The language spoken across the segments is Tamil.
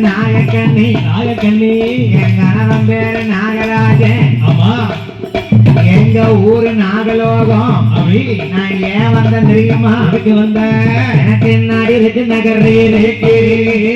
நாகக்கண்ணி நாகக்கண்ணி. என் கணவன் பேரு நாகராஜன். ஆமா. எங்க ஊரு நாகலோகம். அப்படி. நான் ஏன் வந்தேன் தெரியுமா? அதுக்கு வந்த? எனக்கு என்னாடி இருக்கு நகரே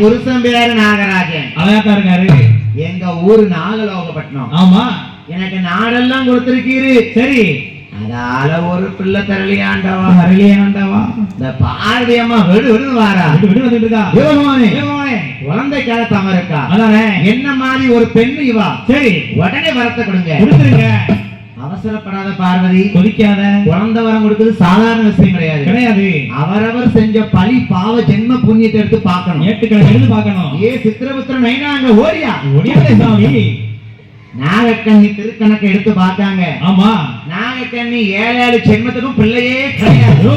புருஷன் பேரு நாகராஜன். அழகா இருக்காரு எங்க ஊரு நாகலோகப்பட்டினம். ஆமா. எனக்கு நாடெல்லாம் கொடுத்திருக்கீரு. சரி. அதால ஒரு பிள்ளை அருளியே ஆண்டவா. இந்த பார்வதி அம்மா விடு விடு வாரா விட்டு வந்துட்டு இருக்கா? சிவபெருமானே, சிவபெருமானே. குழந்தை கிளத்தாம இருக்கா? அதானே. என்ன மாதிரி ஒரு பெண்ணு இவா? சரி. உடனே வரத்தை கொடுங்க. கொடுத்துருங்க. அவசரப்படாத பார்வதி. கொதிக்காத. குழந்தை வரம் கொடுக்கிறது சாதாரண விஷயம் கிடையாது. கிடையாது. அவரவர் செஞ்ச பழி பாவ ஜென்ம புண்ணியத்தை எடுத்து பார்க்கணும். ஏட்டுக்கிழமை எழுந்து பார்க்கணும். ஏ சித்திரபுத்திர நைனா அங்க ஓடியா? ஒடியாதே சாமி. நாகக்கண்ணி திருக்கணக்கை எடுத்து பார்த்தாங்க. ஆமா. நாகக்கண்ணி ஏழு ஏழு ஜென்மத்துக்கும் பிள்ளையே கிடையாது.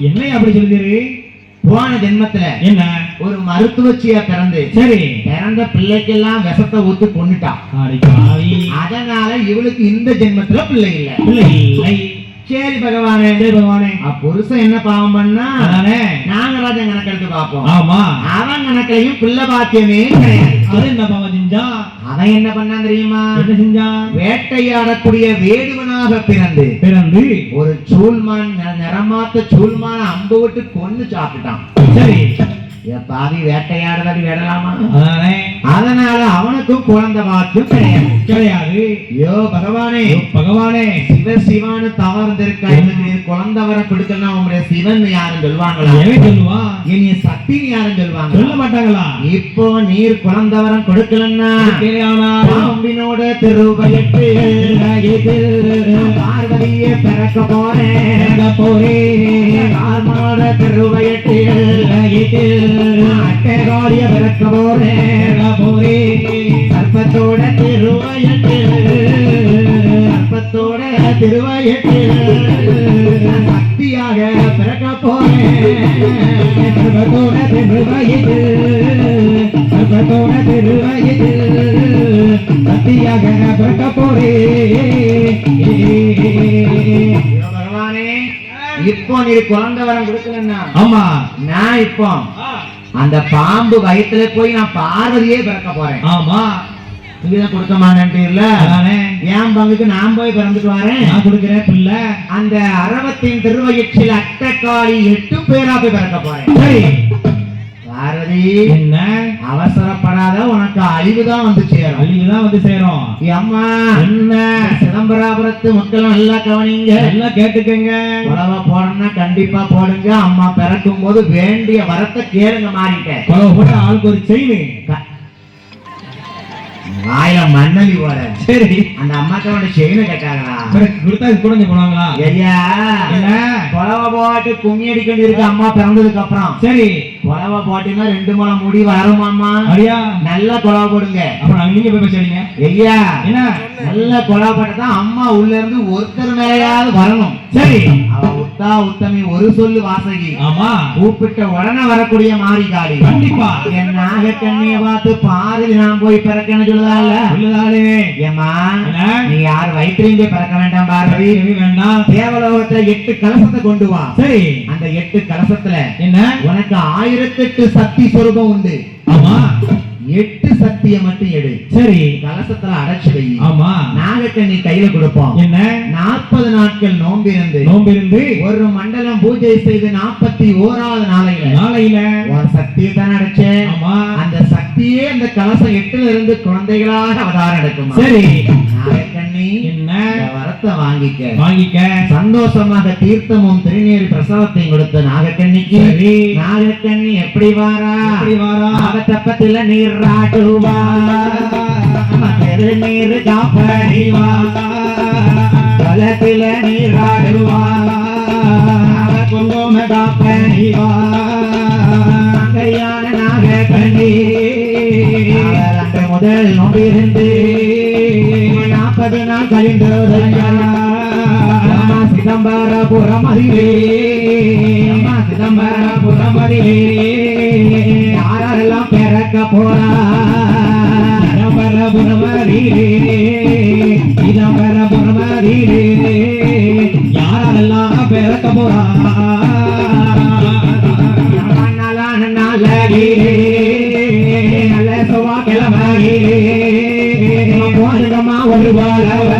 என்னையா அப்படி சொல்லுது போன ஜென்மத்துல என்ன? ஒரு மருத்துவச்சியா பிறந்து சரி. பிறந்த பிள்ளைக்கெல்லாம் விஷத்தை ஊத்து கொண்டுட்டான் அதனால இவளுக்கு இந்த ஜென்மத்துல பிள்ளை இல்ல. பிள்ளை இல்லை. சரி பகவானே சரி பகவானே. புருஷன் என்ன பாவம் பண்ணா? அதானே. நாகராஜன் கணக்கெடுத்து பார்ப்போம். ஆமா. அவன் கணக்கையும் பிள்ளை பாக்கியமே கிடையாது. அது என்ன பாவம் செஞ்சா. அவன் என்ன பண்ணான் தெரியுமா? என்ன செஞ்சா? வேட்டையாடக்கூடிய வேடுவனாக பிறந்து பிறந்து. ஒரு சூழ்மான் நிறமாத்த சூழ்மான அம்பு விட்டு கொன்னு சாப்பிட்டான் சரி. பாவி வேட்டையாடுறதை விடலாமா? அதானே அதனால அவனுக்கும் குழந்தை பாக்கியம் கிடையாது. கிடையாது. ஐயோ பகவானே. பகவானே. சிவ சிவான்னு தவறுந்திருக்கா குழந்தை வர கொடுக்கணும் உங்களுடைய சிவன் யாரும் சொல்லுவாங்களா சொல்லுவா? இனி சக்தின்னு யாரும் சொல்லுவாங்க சொல்ல மாட்டாங்களா? இப்போ நீர் குழந்தை வரம் கொடுக்கலன்னா பாம்பினோட திருவயட்டு பார்வதியே பிறக்க போறேன். ஆர்மனோட திருவயட்டு அட்டைகாலிய பிறக்க போறேன் சர்ப்பத்தோட திருவயட்டு சர்ப்பத்தோட திருவயட்டு சக்தியாக பிறக்க போறேன் பிறக்க இப்போ நீ குழந்தை வரம் கொடுக்கலன்னா ஆமா நான் இப்போ அந்த பாம்பு வயித்துல போய் நான் பார்வதியே பிறக்க போறேன். ஆமா. நீதான் கொடுக்க மாட்டேன்ட்டீர்ல? அதானே. என் பங்குக்கு நான் போய் பிறந்துட்டு வரேன். நான் கொடுக்கிறேன் பிள்ளை. அந்த அரவத்தின் திருவயிற்றில் அட்டக்காளி எட்டு பேரா போய் பிறக்க போறேன். சரி. பார்வதி என்ன? அவசரப்படாத உனக்கு அழிவுதான் வந்து சேரும். அள்ளிதான் வந்து சேரும். அம்மா என்ன? சிதம்பராபுரத்து மக்கள் நல்லா கவனிங்க. எல்லாம் கேட்டுக்கங்க. உழவ போடணும்னா கண்டிப்பா போடுங்க. அம்மா பிறக்கும் போது வேண்டிய வரத்தை கேளுங்க மாறிட்டேன் கொலை போட்டு ஆளுக்கு ஒரு செயின். வாயில மண்ணலி போற சரி. அந்த அவன செயினை கேட்டாங்களா கொடுத்தா குறைஞ்சு போனாங்களா ஐயா புலவ போட்டு கும்மி அடிக்கொண்டு இருக்கு அம்மா பிறந்ததுக்கு அப்புறம். சரி. புலவ போட்டீங்கன்னா ரெண்டு முளம் முடி அப்படியா? நல்லா குழவ போடுங்க. அப்புறம் நாங்க போய் பேசுறீங்க. ஐயா என்ன? நல்ல குழவ போட்டதான் அம்மா உள்ள இருந்து ஒருத்தர் மேலையாவது வரணும். சரி. அவ உத்தா உத்தமி ஒரு சொல்லு வாசகி. ஆமா. கூப்பிட்ட உடனே வரக்கூடிய மாரிகாளி கண்டிப்பா. என் நாகக்கண்ணிய பார்த்து பாதில் நான் போய் பிறக்கன்னு ஏமா என்ன? நீ யார் வயிற்றுலையும் போய் பிறக்க வேண்டாம் பார்வதி. வேண்டாம். தேவலோகத்துல எட்டு கலசத்தை கொண்டு வா. சரி. அந்த எட்டு கலசத்துல என்ன? உனக்கு ஆயிரத்தெட்டு சக்தி சொரூபம் உண்டு. ஆமா. எட்டு சக்தியை மட்டும் எடு. சரி. கலசத்துல அடைச்சு வை. ஆமா. நாகக்கண்ணி கையில கொடுப்போம். என்ன? நாற்பது நாட்கள் நோம்பிருந்து நோம்பிருந்து ஒரு மண்டலம் பூஜை செய்து நாற்பத்தி ஓராவது நாளையில. நாளையில. சக்தியை தான் அடைச்சேன். ஆமா. அந்த சக்தியே அந்த கலசம் எட்டுல இருந்து குழந்தைகளாக அவதாரம் எடுக்குமா? சரி. வரத்தை வாங்கிக்க. வாங்கிக்க. சந்தோஷமாக தீர்த்தமும் திருநீர் பிரசவத்தையும் கொடுத்த நாகக்கண்ணிக்கு நாகக்கண்ணி எப்படி வாரா? எப்படி வாரா? நாகத்தப்பத்தில நீராடுவா திருநீர் காப்படிவா. ஜலத்தில நீராடுவா குங்கும காப்படிவா. அங்கையான நாகக்கண்ணி முதல் நோம்பிருந்து நாற்பது நாள் அம்மா சிதம்பரபுரம் அதிலே அம்மா சிதம்பரபுரம் அதிலே யாரெல்லாம் பிறக்க போறா? சிதம்பரபுரம் அதிலே சிதம்பரபுரம் அதிலே யாரெல்லாம் பிறக்க போறா நல்லான நல்ல சுவா போதுகமா ஒரு போலவ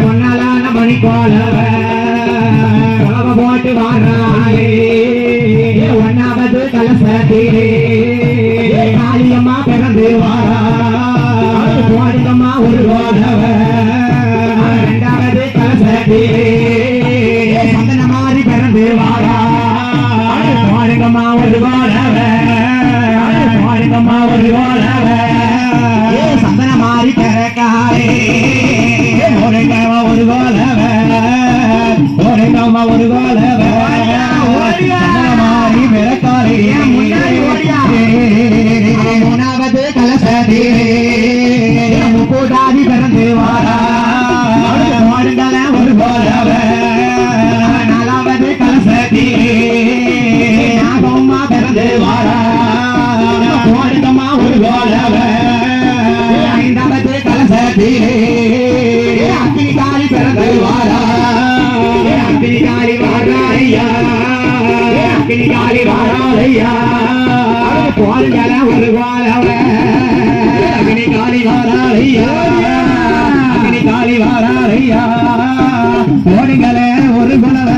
பொன்னாலான மணி போலவ உலக போட்டு வாராளே ஒன்னாவது கலசத்திலே காளியம்மா பிறந்து வாரா போதுகமா ஒரு போலவ ரெண்டாவது கலசத்திலே சந்தன மாதிரி பிறந்து வாரா போதுகமா ஒரு போலவ போதுகமா ஒரு போலவ அக்னி ஒரு வாழவ. அக்கினி காளி வாராய்யா அக்கினி காளி வாராய்யா போடுங்கள ஒரு குணவ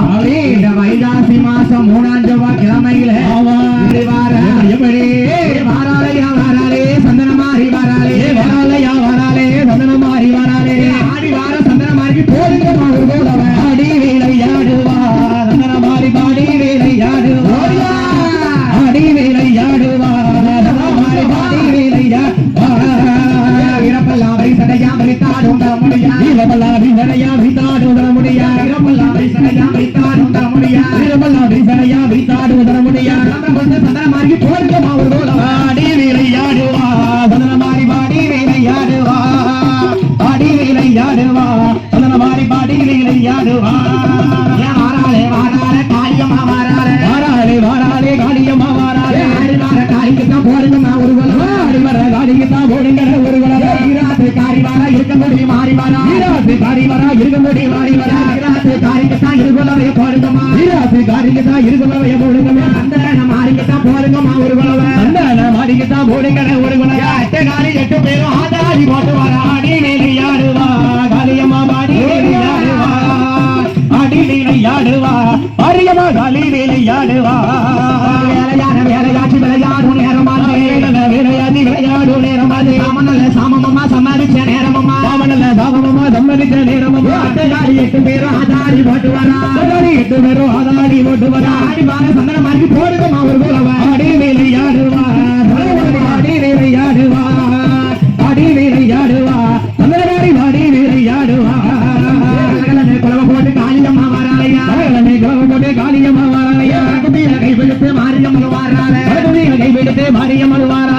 হবে கோலவ ஆடி விளையாடுவா சந்தன மாறி பாடி விளையாடுவா ஆடி விளையாடுவா சந்தன மாறி பாடி விளையாடுவா ஏன் வாராளே வாராளே காளியம்மா வாராளே. வாராளே வாராளே காளியம்மா வாராளே. ஆடி வார காளிக்கு தான் போடுங்கம்மா ஒரு கோலவ ஆடி வர காளிக்கு தான் போடுங்க ஒரு குலவை ஈராத்து காரி வாரா இருக்க முடியும் மாறி வாரா வீராசு காரி வரா இருக்க முடி வாரி வரா ஈராத்து காரிக்கு தான் இரு கோலவைய போடுங்கம்மா. வீராசு காரிக்கு தான் இருக்க குலவைய போடுங்க அந்த மாறிக்கு தான் போடுங்கம்மா ஒரு கோலவ அந்த மாடிக்கு தான் போடுங்க ஒரு குலவை எட்டு காலி எட்டு பேரும் ஆதாரி போட்டு வரா ஆடி விளையாடுவா காளியம்மா பாடி விளையாடுவா ஆடி விளையாடுவா அரியம்மா காளி விளையாடுவா வேலையான வேலையாட்சி விளையாடும் நேரமாச்சு விளையாடி விளையாடும் நேரமாது சாமனல்ல சாமமம்மா சமாளிச்ச நேரமம்மா. பாவனல்ல பாவமம்மா சம்மதித்த நேரமம்மா. எட்டு காலி எட்டு பேரும் ஆதாரி போட்டு வரா ஆதாடி எட்டு பேரும் ஆதாடி ஓட்டு வரா ஆடி வார சந்தன மாறிக்கு போடுங்கம்மா ஒரு கோலவ ஆடி விளையாடுவா ஆடி விளையாடுவா ஆடி விளையாடுவா சந்திரமாரி வாடி விளையாடுவா கலகலன்னு குலவ போட்டு காளியம்மா போட்டு காளியம்மா வாராளையா குட்டியில கைப்பிடித்து மாரியம்மன் வாராளே கை கைவிடுத்து மாரியம்மன் வாரா